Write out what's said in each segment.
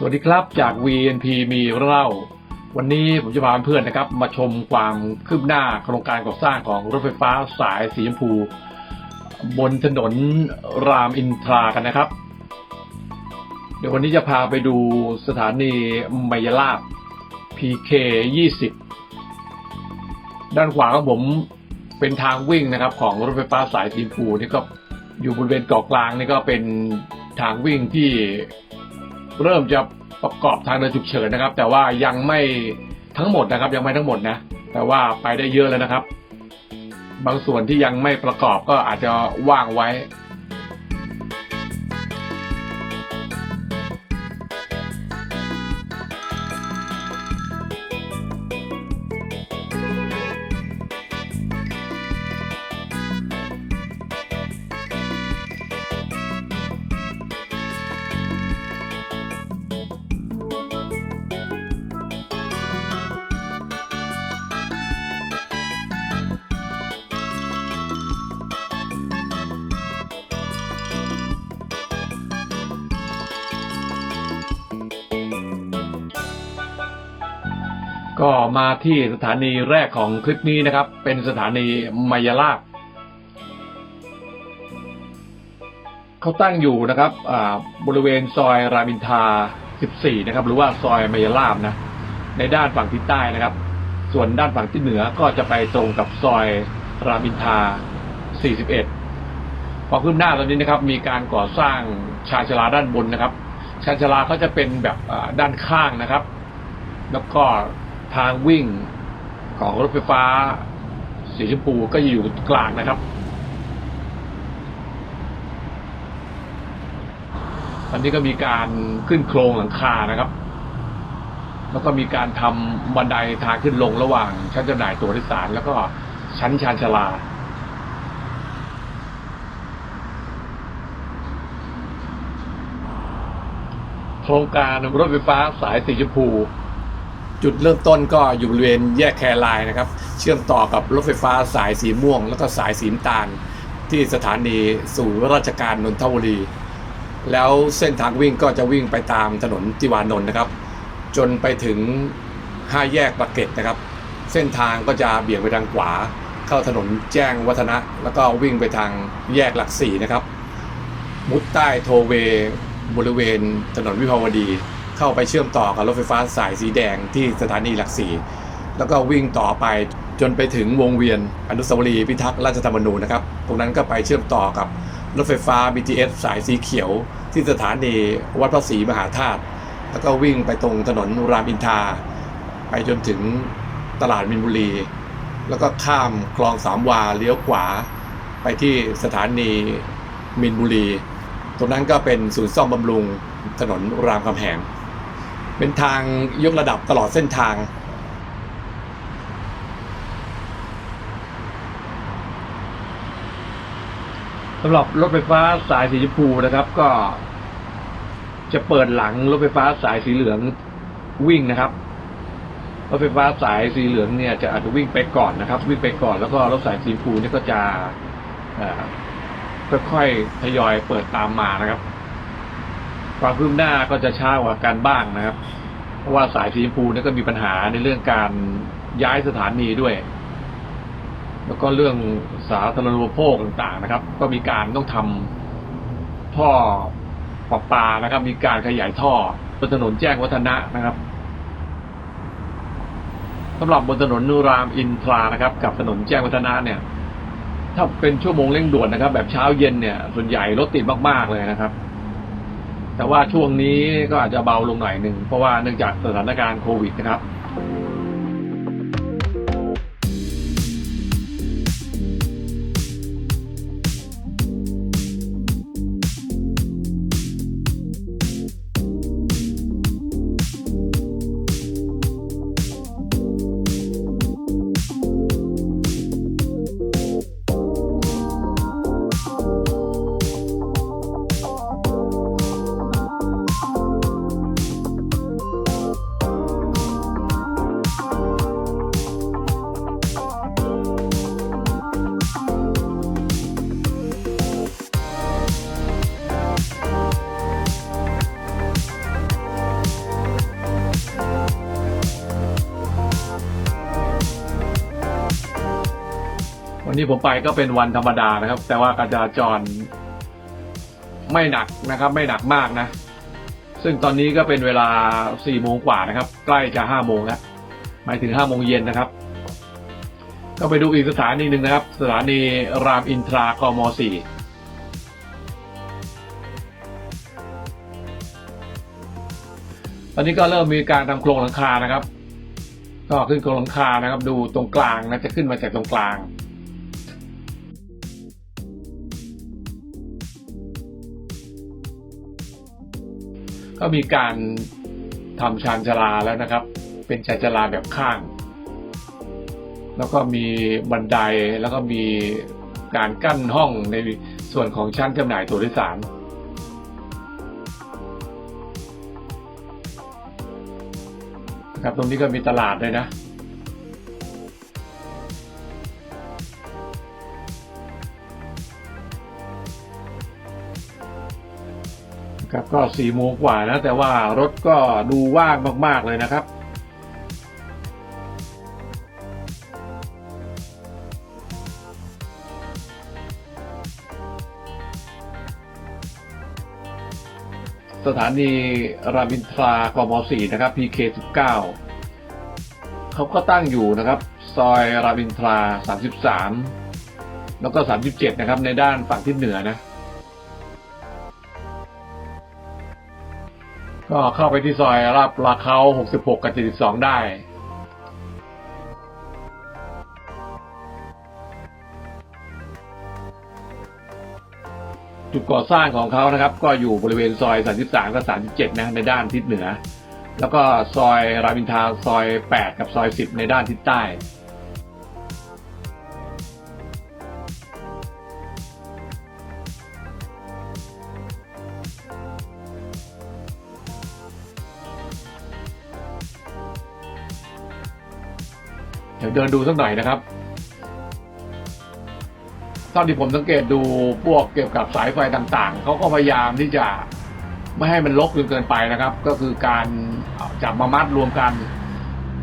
สวัสดีครับจาก VNP มีเล่า วันนี้ผมจะพาเพื่อนนะครับ มาชมความคืบหน้าโครงการก่อสร้างของรถไฟฟ้าสายสีชมพู บนถนนรามอินทรากันนะครับ เดี๋ยววันนี้จะพาไปดูสถานีมายลาบ PK 20ด้านขวาของผมเป็นทางวิ่งนะครับ ของรถไฟฟ้าสายสีชมพูนี่ก็อยู่บริเวณเกาะกลางนี่ก็เป็นทางวิ่งที่เริ่มจะ ประกอบทางเดินฉุกเฉินนะครับ แต่ว่ายังไม่ทั้งหมดนะครับ ยังไม่ทั้งหมดนะ แต่ว่าไปได้เยอะแล้วนะครับ บางส่วนที่ยังไม่ประกอบก็อาจจะว่างไว้ ก็มาที่สถานีแรกของคลิปนี้นะครับ เป็นสถานีมายาลาบเขาตั้งอยู่นะครับบริเวณซอยรามินทา 14 นะครับ หรือว่าซอยมายาลาบนะ ในด้านฝั่งทิศใต้นะครับ ส่วนด้านฝั่งทิศเหนือก็จะไปตรงกับซอยรามินทา 41 พอขึ้นหน้าตอนนี้นะครับ มีการก่อสร้างชานชลาด้านบนนะครับ ชานชลาเขาจะเป็นแบบด้านข้างนะครับ แล้วก็ ทางวิ่งของรถไฟฟ้า สีชมพูก็อยู่กลางนะครับ อันนี้ก็มีการขึ้นโครงหลังคานะครับ แล้วก็มีการทำบันไดทางขึ้นลงระหว่างชั้นจำหน่ายตัวโดยสาร แล้วก็ชั้นชานชลาโครงการรถไฟฟ้าสายสีชมพู จุดเริ่มต้นก็อยู่บริเวณแยกแครายนะครับ เชื่อมต่อกับรถไฟฟ้าสายสีม่วง แล้วก็สายสีน้ำตาล ที่สถานีสู่ราชการนนทบุรี แล้วเส้นทางวิ่งก็จะวิ่งไปตามถนนติวานนท์นะครับ จนไปถึงห้าแยกปากเกร็ดนะครับ เส้นทางก็จะเบี่ยงไปทางขวา เข้าถนนแจ้งวัฒนะ แล้วก็วิ่งไปทางแยกหลักสี่นะครับ มุดใต้โทเวบริเวณถนนวิภาวดี เข้าไปเชื่อมต่อกับรถไฟฟ้าสายสีแดงที่สถานีหลักสี่แล้วก็วิ่งต่อไปจนไปถึงวงเวียนอนุสาวรีย์พิทักษ์ราชธรรมนูญนะครับ ตรงนั้นก็ไปเชื่อมต่อกับรถไฟฟ้า BTS สายสีเขียว ที่สถานีวัดพระศรีมหาธาตุ แล้วก็วิ่งไปตรงถนนรามอินทราไปจนถึงตลาดมินบุรี แล้วก็ข้ามคลองสามวาเลี้ยวขวา ไปที่สถานีมินบุรี ตรงนั้นก็เป็นศูนย์ซ่อมบำรุงถนนรามคำแหง เป็นทางยกระดับตลอดเส้นทาง สำหรับรถไฟฟ้าสายสีชมพูนะครับ ก็ จะเปิดหลังรถไฟฟ้าสายสีเหลืองวิ่งนะครับรถไฟฟ้าสายสีเหลืองเนี่ยจะอาจจะวิ่งไปก่อนนะครับ วิ่งไปก่อนแล้วก็รถสายสีชมพูเนี่ยก็จะค่อยๆทยอยเปิดตามมานะครับ ความคืบหน้าก็จะช้ากว่ากันบ้างนะครับ เพราะว่าสายสีชมพูนี่ก็มีปัญหาในเรื่องการย้ายสถานีด้วย แล้วก็เรื่องสาธารณูปโภคต่างๆนะครับ ก็มีการต้องทำท่อประปานะครับ มีการขยายท่อบนถนนแจ้งวัฒนะนะครับสำหรับบนถนนนูรามอินทรานะครับ กับถนนแจ้งวัฒนะเนี่ย ถ้าเป็นชั่วโมงเร่งด่วนนะครับ แบบเช้าเย็นเนี่ย ส่วนใหญ่รถติดมากๆเลยนะครับ แต่ว่าช่วงนี้ก็อาจจะเบาลงหน่อยหนึ่งเพราะว่าเนื่องจากสถานการณ์โควิดนะครับันนี้ผมไปก็เป็นวันธรรมดานะครับ แต่ว่าการจราจรไม่หนักนะครับ ไม่หนักมากนะ ซึ่งตอนนี้ก็เป็นเวลา4โมงกว่านะครับ ใกล้จะ5โมงแล้วหมายถึง5โมงเย็นนะครับ ก็ไปดูอีกสถานีหนึ่งนะครับ สถานีรามอินทรากม4ตอนนี้ก็เริ่มมีการทำโครงหลังคานะครับ ก็ขึ้นโครงหลังคานะครับ ดูตรงกลางนะจะขึ้นมาจากตรงกลาง ก็มีการทำชานชาลาแล้วนะครับ เป็นชานชาลาแบบข้าง แล้วก็มีบันไดแล้วก็มีการกั้นห้องในส่วนของชั้นจำหน่ายตัวโดยสารครับตรงนี้ก็มีตลาดเลยนะ ครับก็สี่โมงกว่านะ แต่ว่ารถก็ดูว่างมากๆเลยนะครับ สถานีรามอินทรากม4นะครับ PK 19เขาก็ตั้งอยู่นะครับ ซอยรามอินทรา 33 แล้วก็ 37 นะครับ ในด้านฝั่งทิศเหนือนะ ก็เข้าไปที่ซอยลาดปลาเขา 66 กับ 72 ได้ จุดก่อสร้างของเขานะครับ ก็อยู่บริเวณซอย 33 กับ 37 นะในด้านทิศเหนือ แล้วก็ซอยรามอินทราซอย 8 กับซอย 10 ในด้านทิศใต้ เดี๋ยวเดินดูสักหน่อยนะครับเท่าที่ผมสังเกตดูพวกเกี่ยวกับสายไฟต่างๆ เขาก็พยายามที่จะไม่ให้มันลกจนเกินไปนะครับ ก็คือการจับมามัดรวมกัน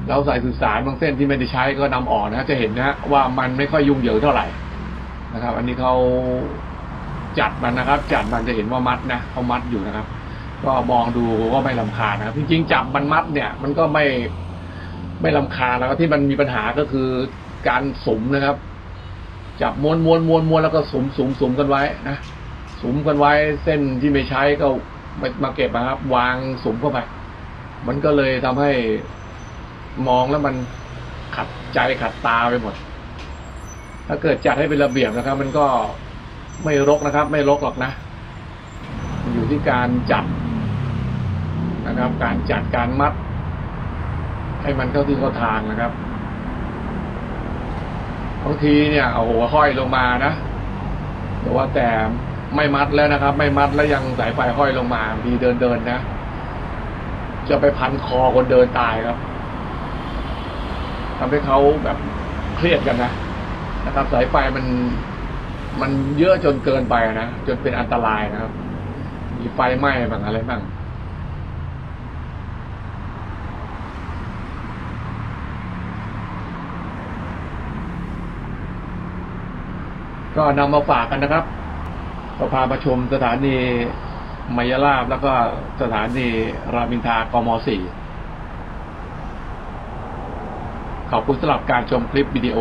แล้วสายสื่อสารบางเส้นที่ไม่ได้ใช้ก็นำออกนะจะเห็นนะฮะว่ามันไม่ค่อยยุ่งเหยิงเท่าไหร่นะครับ อันนี้เขาจัดมันนะครับ จัดมันจะเห็นว่ามัดนะเขามัดอยู่นะครับ ก็มองดูก็ไม่ลำคาญนะครับ จริงๆจับมันมัดเนี่ย มันก็ไม่ ไม่ลำคาญแล้วที่มันมีปัญหาก็คือการสมนะครับ จับม้วนม้วนม้วนม้วนแล้วก็สมสมสมกันไว้นะสมกันไว้เส้นที่ไม่ใช้ก็มามาเก็บนะครับ วางสมเข้าไป มันก็เลยทำให้มองแล้วมันขัดใจขัดตาไปหมด ถ้าเกิดจัดให้เป็นระเบียบนะครับ มันก็ไม่รกนะครับ ไม่รกหรอกนะ อยู่ที่การจัดนะครับ การจัดการมัด ให้มันเข้าที่เข้าทางนะครับบางทีเนี่ยเอาหัวห้อยลงมานะแต่ว่าแต่ไม่มัดแล้วนะครับ ไม่มัดแล้วยังสายไฟห้อยลงมามีเดินเดินนะจะไปพันคอคนเดินตายครับทำให้เขาแบบเครียดกันนะนะครับ สายไฟมันมันเยอะจนเกินไปนะจนเป็นอันตรายนะครับ มีไฟไหม้บ้างอะไรบ้าง ก็นำมาฝากกันนะครับก็พามาชมสถานีมายาลาบแล้วก็สถานีรามินทากม4ขอบคุณสำหรับการชมคลิปวิดีโอ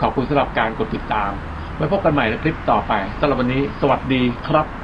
ขอบคุณสำหรับการกดติดตาม ไว้พบกันใหม่ในคลิปต่อไปสำหรับวันนี้ สวัสดีครับ